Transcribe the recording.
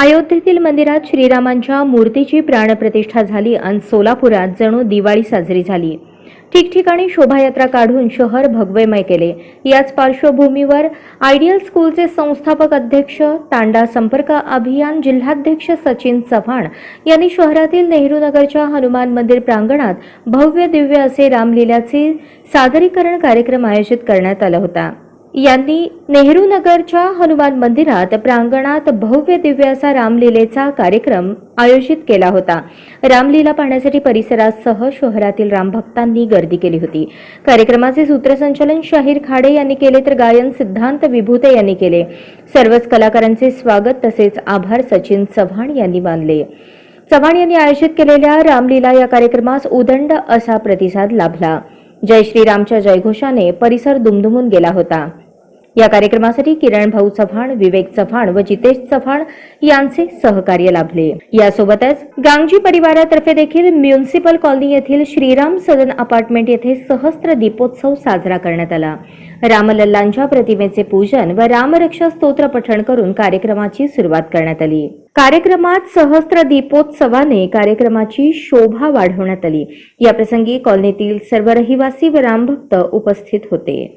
अयोध्येतील मंदिरात श्रीरामांच्या मूर्तीची प्राणप्रतिष्ठा झाली आणि सोलापुरात जणू दिवाळी साजरी झाली. ठिकठिकाणी शोभायात्रा काढून शहर भगवेमय केले. याच पार्श्वभूमीवर आयडियल स्कूलचे संस्थापक अध्यक्ष तांडा संपर्क अभियान जिल्हाध्यक्ष सचिन चव्हाण यांनी शहरातील नेहरू नगरच्या हनुमान मंदिर प्रांगणात भव्य दिव्य असे रामलीलाचे सादरीकरण कार्यक्रम आयोजित करण्यात आला होता. यांनी नेहरू नगरच्या हनुमान मंदिरात प्रांगणात भव्य दिव्य असा रामलीलेचा कार्यक्रम आयोजित केला होता. रामलीला पाहण्यासाठी परिसरासह शहरातील रामभक्तांनी गर्दी केली होती. कार्यक्रमाचे सूत्रसंचालन शाहीर खाडे यांनी केले तर गायन सिद्धांत विभूते यांनी केले. सर्वच कलाकारांचे स्वागत तसेच आभार सचिन चव्हाण यांनी मानले. चव्हाण यांनी आयोजित केलेल्या रामलीला या कार्यक्रमास उदंड असा प्रतिसाद लाभला. जय श्रीरामच्या जयघोषाने परिसर दुमदुमून गेला होता. या कार्यक्रमासाठी किरण भाऊ चव्हाण विवेक चव्हाण व जितेश चव्हाण यांचे सहकार्य लाभले. यासोबतच गांगजी परिवारातर्फे देखील म्युन्सिपल कॉलनी येथील श्रीराम सदन अपार्टमेंट येथे सहस्त्र दीपोत्सव साजरा करण्यात आला. रामलल्लांच्या प्रतिमेचे पूजन व रामरक्षा स्तोत्र पठण करून कार्यक्रमाची सुरुवात करण्यात आली. कार्यक्रमात सहस्त्र दीपोत्सवाने कार्यक्रमाची शोभा वाढवण्यात आली. याप्रसंगी कॉलनीतील सर्व रहिवासी व रामभक्त उपस्थित होते.